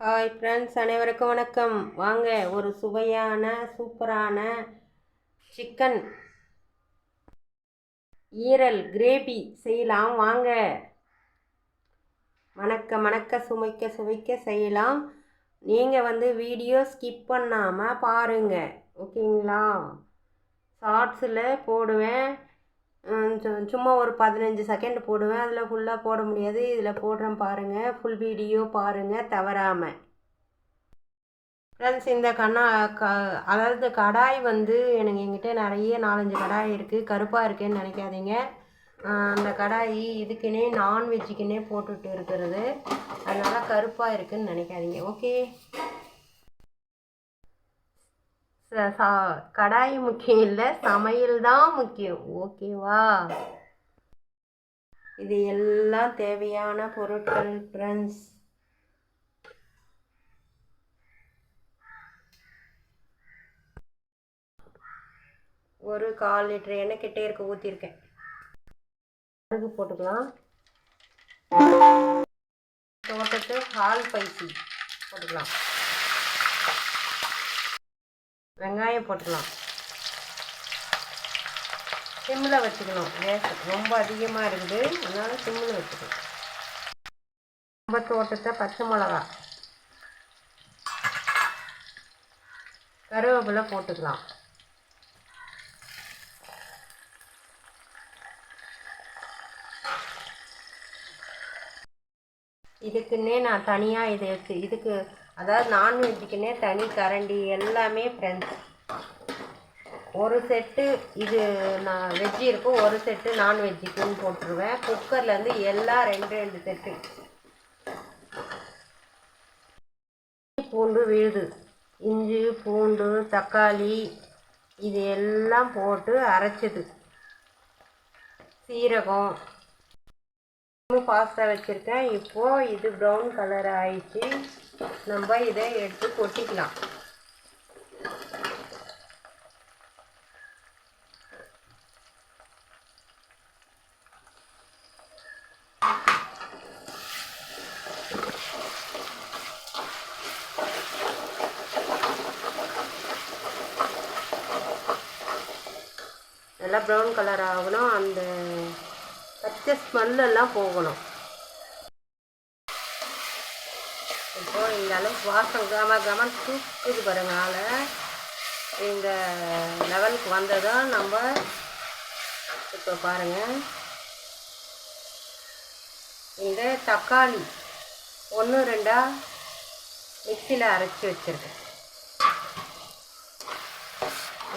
Hi friends அனைவருக்கும் வணக்கம். வாங்க ஒரு சுவையான சூப்பரான சிக்கன் ஈரல் கிரேவி செய்யலாம். வாங்க. மணக்க மணக்க சுமைக்க சுவைக்க செய்யலாம். நீங்கள் வந்து வீடியோ ஸ்கிப் பண்ணாமல் பாருங்கள் ஓகேங்களா ஷார்ட்ஸில் போடுவேன். சும்மா ஒரு பதினஞ்சு செகண்ட் போடுவேன். அதில் ஃபுல்லாக போட முடியாது. இதில் போடுறேன் பாருங்கள் ஃபுல் வீடியோ பாருங்கள் தவறாமல் ஃப்ரெண்ட்ஸ் இந்த கண்ணா க அதாவது கடாய் வந்து எனக்கு என்கிட்ட நிறைய நாலஞ்சு கடாய் இருக்குது கருப்பாக இருக்குன்னு நினைக்காதீங்க. அந்த கடாய் இதுக்குன்னே நான்வெஜ்ஜுக்குன்னே போட்டுட்டு இருக்கிறது. அதனால் கருப்பாக இருக்குன்னு நினைக்காதீங்க. ஓகே கடாய் முக்கியம் இல்லை சமையல் தான் முக்கியம். ஓகேவா இது எல்லாம் தேவையான பொருட்கள் ஃப்ரெண்ட்ஸ் ஒரு கால் லிட்டர் எண்ணெய் கிட்டே இருக்க ஊற்றிருக்கேன் கடுகு போட்டுக்கலாம். தோட்டத்து ஹால் பைசி போட்டுக்கலாம். வெங்காயம் போட்டுக்கலாம் சிம்மில் வச்சுக்கணும். கேஸ் ரொம்ப அதிகமாக இருக்குது. அதனால் சிம்மில் வச்சுக்கணும். நம்ம தோட்டத்தை பச்சை மிளகா. கருவேப்பிலை போட்டுக்கலாம். இதுக்குன்னே நான் தனியாக இதை எடுத்து இதுக்கு அதாவது நான்வெஜ்ஜுக்குன்னே தனி கரண்டி எல்லாமே ஃப்ரெண்ட்ஸ் ஒரு செட்டு இது நான் வெஜ்ஜு இருக்கும் ஒரு செட்டு நான்வெஜ்ஜுக்குன்னு போட்டுருவேன். குக்கர்லேருந்து எல்லாம் ரெண்டு ரெண்டு செட்டு பூண்டு விழுது. இஞ்சி பூண்டு தக்காளி இது எல்லாம் போட்டு அரைச்சது. சீரகம். ஃபாஸ்ட்டாக வச்சுருக்கேன். இப்போது இது ப்ரௌன் கலர் ஆயிடுச்சு. நம்ம இதை எடுத்து கொட்டிக்கலாம். நல்லா ப்ரௌன் கலர் ஆகணும். அந்த பச்சை ஸ்மெல்லெல்லாம் போகணும். இப்போ இந்த அளவுக்கு வாசம் கம கமன் தூக்குது பாருங்க இந்த லெவலுக்கு வந்ததும் நம்ம இப்போ பாருங்கள் இந்த தக்காளி ஒன்று ரெண்டா மிக்சியில் அரைச்சி வச்சுருக்கேன்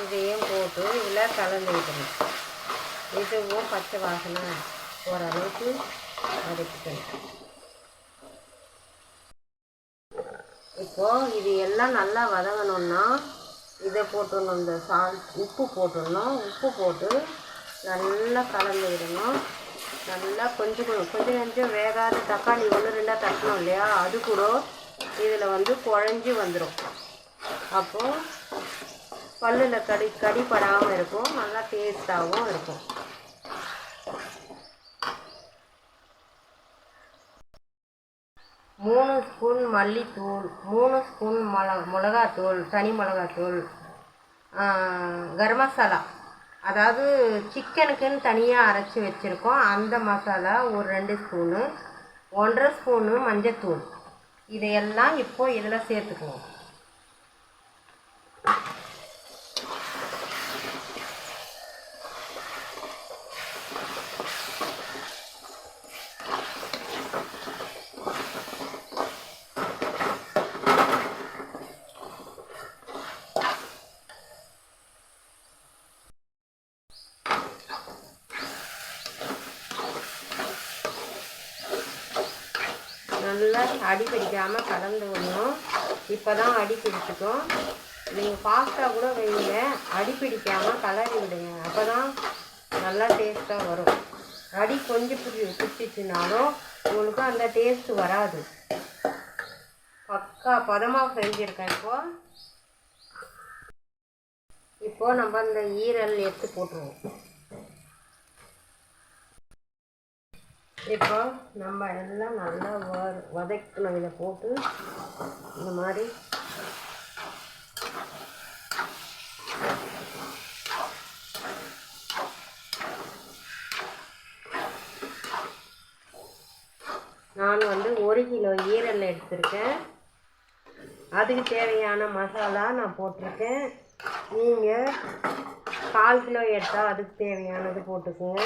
இதையும் போட்டு இதில் கலந்து விட்டுருங்க இதுவும் பச்சை வாசனை. ஓரளவுக்கு அளவுக்கு வதக்கிக்கணும் இப்போது இது எல்லாம் நல்லா வதங்கணும்னா இதை போட்டுடணும் இந்த சால் உப்பு போட்டுடணும். உப்பு போட்டு நல்லா கலந்து விடணும். நல்லா கொஞ்சம் கொஞ்சம் கொஞ்சம் கொஞ்சம் வேகாத தக்காளி ஒன்று ரெண்டாக தட்டணும் இல்லையா? அது கூட இதில் வந்து குழஞ்சி வந்துடும் அப்போது பல்லில் கடி கடிப்படாமல் இருக்கும். நல்லா டேஸ்ட்டாகவும் இருக்கும். மூணு ஸ்பூன் மல்லித்தூள் மூணு ஸ்பூன் மிள மிளகாத்தூள் தனி மிளகாத்தூள் கரம் மசாலா. அதாவது சிக்கனுக்குன்னு தனியாக அரைச்சி வச்சுருக்கோம். அந்த மசாலா ஒரு ரெண்டு ஸ்பூனு ஒன்றரை ஸ்பூனு மஞ்சத்தூள். இதையெல்லாம் இப்போது இதில் சேர்த்துக்குவோம். நல்லா அடி பிடிக்காமல் கலந்து விடணும் இப்போ தான் அடி பிடிச்சிக்கும் நீங்கள் ஃபாஸ்ட்டாக கூட வைங்க. அடி பிடிக்காமல் கலரி விடுங்க. அப்போ தான் நல்லா டேஸ்ட்டாக வரும். அடி கொஞ்சம் பிடி பிடிச்சிச்சுனாலும் உங்களுக்கு அந்த டேஸ்ட்டு வராது. பக்கா பதமாக செஞ்சுருக்கேன் இப்போது இப்போது நம்ம அந்த ஈரல் எடுத்து போட்டுருவோம். இப்போ நம்ம எல்லாம் நல்லா வ வதக்கணும். இதை போட்டு இந்த மாதிரி. நான் வந்து ஒரு கிலோ ஈரல் எடுத்திருக்கேன். அதுக்கு தேவையான மசாலா நான் போட்டிருக்கேன். நீங்கள் கால் கிலோ எடுத்தால் அதுக்கு தேவையானது போட்டுக்கோங்க.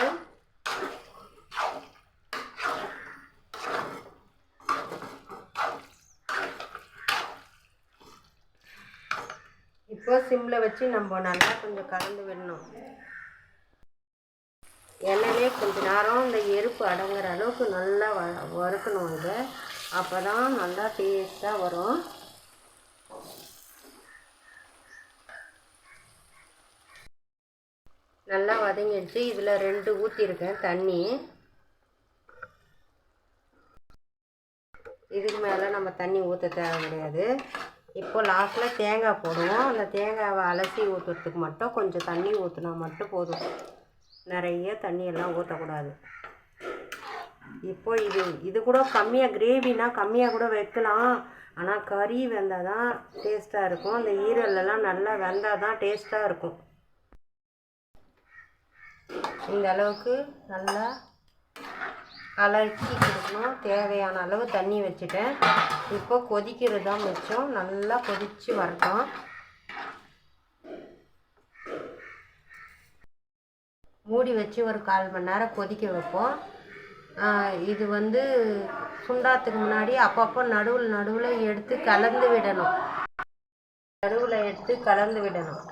இப்போ சிம்மில் வச்சு நம்ம நல்லா கொஞ்சம் கலந்து விடணும். எண்ணெயிலே கொஞ்ச நேரம் இந்த எருப்பு அடங்குற அளவுக்கு நல்லா வ வறுக்கணும் இதை. அப்போ தான் நல்லா டேஸ்ட்டாக வரும். நல்லா வதங்கிடுச்சு. இதில் ரெண்டு ஊற்றிருக்கேன் தண்ணி. இதுக்கு மேலே நம்ம தண்ணி ஊற்ற தேவை கிடையாது இப்போ லாஸ்ட்டில் தேங்காய் போடுவோம். அந்த தேங்காவை அலசி ஊற்றுறதுக்கு மட்டும் கொஞ்சம் தண்ணி ஊற்றினா மட்டும் போதும். நிறைய தண்ணியெல்லாம் ஊற்றக்கூடாது இப்போ இது இது கூட கம்மியாக கிரேவினா கம்மியாக கூட வைக்கலாம். ஆனால் கறி வெந்தால் தான் டேஸ்ட்டாக இருக்கும். அந்த ஈரலெல்லாம் நல்லா வெந்தால் தான் டேஸ்ட்டாக இருக்கும். இந்த அளவுக்கு நல்லா கலக்கி கொடுக்கணும். தேவையான அளவு தண்ணி வச்சுட்டேன். இப்போ கொதிக்கிறது தான் மிச்சம். நல்லா கொதித்து வரட்டும். மூடி வச்சு ஒரு கால் மணி நேரம் கொதிக்க வைப்போம். இது வந்து சுண்டாத்துக்கு முன்னாடி அப்பப்போ நடுவில் நடுவில் எடுத்து கலந்து விடணும். நடுவில் எடுத்து கலந்து விடணும்.